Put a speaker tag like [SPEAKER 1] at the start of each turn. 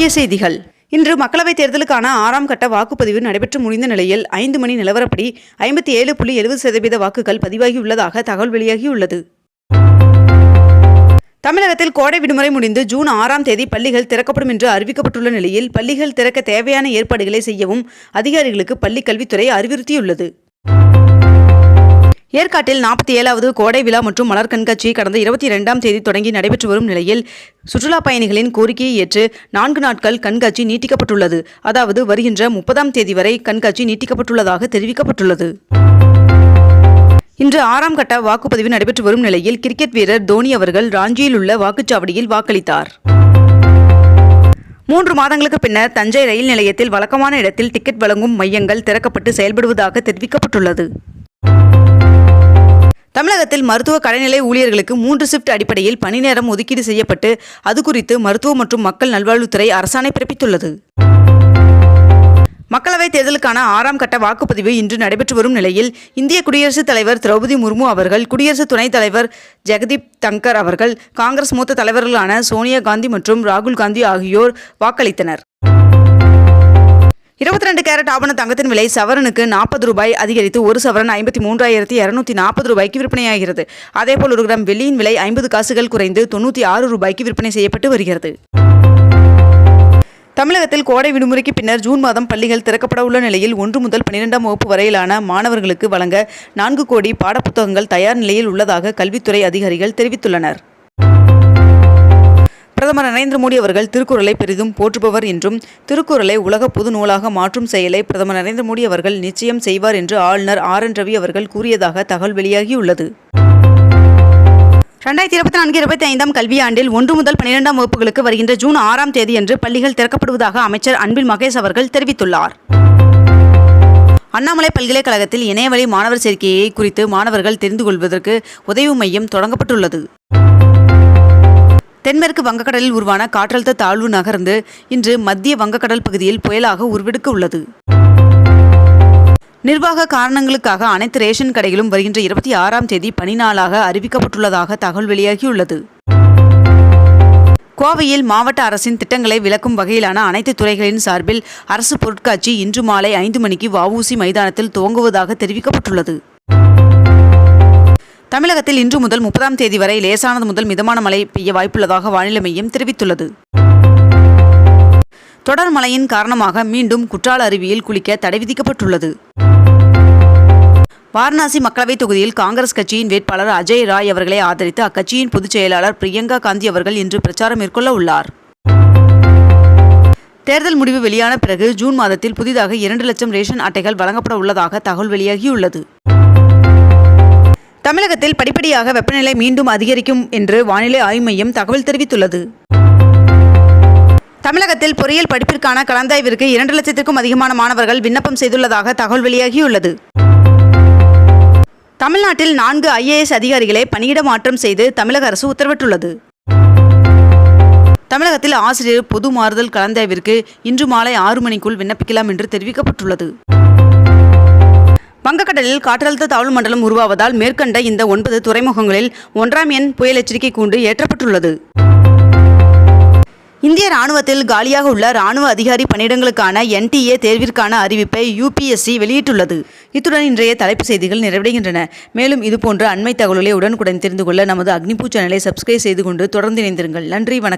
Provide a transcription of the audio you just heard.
[SPEAKER 1] முக்கிய செய்திகள். இன்று மக்களவைத் தேர்தலுக்கான ஆறாம் கட்ட வாக்குப்பதிவு நடைபெற்று முடிந்த நிலையில் ஐந்து மணி நிலவரப்படி ஐம்பத்தி ஏழு புள்ளி எழுபது சதவீத வாக்குகள் பதிவாகியுள்ளதாக தகவல் வெளியாகியுள்ளது. தமிழகத்தில் கோடை விடுமுறை முடிந்து ஜூன் ஆறாம் தேதி பள்ளிகள் திறக்கப்படும் என்று அறிவிக்கப்பட்டுள்ள நிலையில் பள்ளிகள் திறக்க தேவையான ஏற்பாடுகளை செய்யவும் அதிகாரிகளுக்கு பள்ளிக் கல்வித்துறை அறிவுறுத்தியுள்ளது. ஏற்காட்டில் நாற்பத்தி ஏழாவது கோடை விழா மற்றும் மலர் கண்காட்சி கடந்த இருபத்தி இரண்டாம் தேதி தொடங்கி நடைபெற்று வரும் நிலையில் சுற்றுலாப் பயணிகளின் கோரிக்கையை ஏற்று நான்கு நாட்கள் கண்காட்சி நீட்டிக்கப்பட்டுள்ளது. அதாவது வருகின்ற முப்பதாம் தேதி வரை கண்காட்சி நீட்டிக்கப்பட்டுள்ளதாக தெரிவிக்கப்பட்டுள்ளது. இன்று ஆறாம் கட்ட வாக்குப்பதிவு நடைபெற்று வரும் நிலையில் கிரிக்கெட் வீரர் தோனி அவர்கள் ராஞ்சியில் உள்ள வாக்குச்சாவடியில் வாக்களித்தார். மூன்று மாதங்களுக்கு பின்னர் தஞ்சை ரயில் நிலையத்தில் வழக்கமான இடத்தில் டிக்கெட் வழங்கும் மையங்கள் திறக்கப்பட்டு செயல்படுவதாக தெரிவிக்கப்பட்டுள்ளது. தமிழகத்தில் மருத்துவ கடைநிலை ஊழியர்களுக்கு மூன்று ஷிப்ட் அடிப்படையில் பணிநேரம் ஒதுக்கீடு செய்யப்பட்டு அது குறித்து மருத்துவ மற்றும் மக்கள் நல்வாழ்வுத்துறை அரசாணை பிறப்பித்துள்ளது. மக்களவைத் தேர்தலுக்கான ஆறாம் கட்ட வாக்குப்பதிவு இன்று நடைபெற்று வரும் நிலையில் இந்திய குடியரசுத் தலைவர் திரௌபதி முர்மு அவர்கள் குடியரசு துணைத் தலைவர் ஜெகதீப் தங்கர் அவர்கள் காங்கிரஸ் மூத்த தலைவர்களான சோனியா காந்தி மற்றும் ராகுல் காந்தி ஆகியோர் வாக்களித்தனர். இருபத்தி ரெண்டு கேரட் ஆபண தங்கத்தின் விலை சவரனுக்கு நாற்பது ரூபாய் அதிகரித்து ஒரு சவரன் ஐம்பத்தி மூன்றாயிரத்தி இரநூத்தி நாற்பது ரூபாய்க்கு விற்பனையாகிறது. அதேபோல் ஒரு கிராம் வெள்ளியின் விலை ஐம்பது காசுகள் குறைந்து தொண்ணூற்றி ஆறு ரூபாய்க்கு விற்பனை செய்யப்பட்டு வருகிறது. தமிழகத்தில் கோடை விடுமுறைக்கு பின்னர் ஜூன் மாதம் பள்ளிகள் திறக்கப்பட உள்ள நிலையில் ஒன்று முதல் பன்னிரெண்டாம் வகுப்பு வரையிலான மாணவர்களுக்கு வழங்க நான்கு கோடி பாடப்புத்தகங்கள் தயார் நிலையில் உள்ளதாக கல்வித்துறை அதிகாரிகள் தெரிவித்துள்ளனர். பிரதமர் நரேந்திர மோடி அவர்கள் திருக்குறளை பெரிதும் போற்றுபவர் என்றும் திருக்குறளை உலக பொது நூலாக மாற்றும் செயலை பிரதமர் நரேந்திர மோடி அவர்கள் நிச்சயம் செய்வார் என்று ஆளுநர் ஆர் என் ரவி அவர்கள் கூறியதாக தகவல் வெளியாகியுள்ளது. ரெண்டாயிரத்தி இருபத்தி நான்கு இருபத்தி ஐந்தாம் கல்வியாண்டில் ஒன்று முதல் பன்னிரெண்டாம் வகுப்புகளுக்கு வருகின்ற ஜூன் ஆறாம் தேதியன்று பள்ளிகள் திறக்கப்படுவதாக அமைச்சர் அன்பில் மகேஷ் அவர்கள் தெரிவித்துள்ளார். அண்ணாமலை பல்கலைக்கழகத்தில் இணையவழி மாணவர் சேர்க்கையை குறித்து மாணவர்கள் தெரிந்து கொள்வதற்கு உதவி மையம் தொடங்கப்பட்டுள்ளது. தென்மேற்கு வங்கக்கடலில் உருவான காற்றழுத்த தாழ்வு நகர்ந்து இன்று மத்திய வங்கக்கடல் பகுதியில் புயலாக உருவெடுக்க உள்ளது. நிர்வாக காரணங்களுக்காக அனைத்து ரேஷன் கடைகளும் வருகின்ற இருபத்தி ஆறாம் தேதி பனி நாளாக அறிவிக்கப்பட்டுள்ளதாக தகவல் வெளியாகியுள்ளது. கோவையில் மாவட்ட அரசின் திட்டங்களை விளக்கும் வகையிலான அனைத்து துறைகளின் சார்பில் அரசு பொருட்காட்சி இன்று மாலை ஐந்து மணிக்கு வவுசி மைதானத்தில் துவங்குவதாக தெரிவிக்கப்பட்டுள்ளது. தமிழகத்தில் இன்று முதல் முப்பதாம் தேதி வரை லேசானது முதல் மிதமான மழை பெய்ய வாய்ப்புள்ளதாக வானிலை மையம் தெரிவித்துள்ளது. தொடர் மழையின் காரணமாக மீண்டும் குற்றால அருவியில் குளிக்க தடை விதிக்கப்பட்டுள்ளது. வாரணாசி மக்களவைத் தொகுதியில் காங்கிரஸ் கட்சியின் வேட்பாளர் அஜய் ராய் அவர்களை ஆதரித்து அக்கட்சியின் பொதுச் செயலாளர் பிரியங்கா காந்தி அவர்கள் இன்று பிரச்சாரம் மேற்கொள்ள உள்ளார். தேர்தல் முடிவு வெளியான பிறகு ஜூன் மாதத்தில் புதிதாக இரண்டு லட்சம் ரேஷன் அட்டைகள் வழங்கப்பட உள்ளதாக தகவல் வெளியாகியுள்ளது. தமிழகத்தில் படிப்படியாக வெப்பநிலை மீண்டும் அதிகரிக்கும் என்று வானிலை ஆய்வு மையம் தகவல் தெரிவித்துள்ளது. தமிழகத்தில் பொறியியல் படிப்பிற்கான கலந்தாய்விற்கு இரண்டு லட்சத்திற்கும் அதிகமான மாணவர்கள் விண்ணப்பம் செய்துள்ளதாக தகவல் வெளியாகியுள்ளது. தமிழ்நாட்டில் நான்கு ஐஏஎஸ் அதிகாரிகளை பணியிட மாற்றம் செய்து தமிழக அரசு உத்தரவிட்டுள்ளது. தமிழகத்தில் ஆசிரியர் பொது மாறுதல் கலந்தாய்விற்கு இன்று மாலை ஆறு மணிக்குள் விண்ணப்பிக்கலாம் என்று தெரிவிக்கப்பட்டுள்ளது. வங்கக்கடலில் காற்றழுத்த தாழ்வு மண்டலம் உருவாவதால் மேற்கண்ட இந்த ஒன்பது துறைமுகங்களில் ஒன்றாம் எண் புயல் எச்சரிக்கை கூண்டு ஏற்றப்பட்டுள்ளது. இந்திய ராணுவத்தில் காலியாக உள்ள ராணுவ அதிகாரி பணியிடங்களுக்கான என்டிஏ தேர்விற்கான அறிவிப்பை யுபிஎஸ்சி வெளியிட்டுள்ளது. இத்துடன் இன்றைய தலைப்பு செய்திகள் நிறைவடைகின்றன. மேலும் இதுபோன்ற அண்மை தகவல்களை உடனுக்குடன் தெரிந்து கொள்ள நமது அக்னிபூ சேனலை சப்ஸ்கிரைப் செய்து கொண்டு தொடர்ந்து இணைந்திருங்கள். நன்றி வணக்கம்.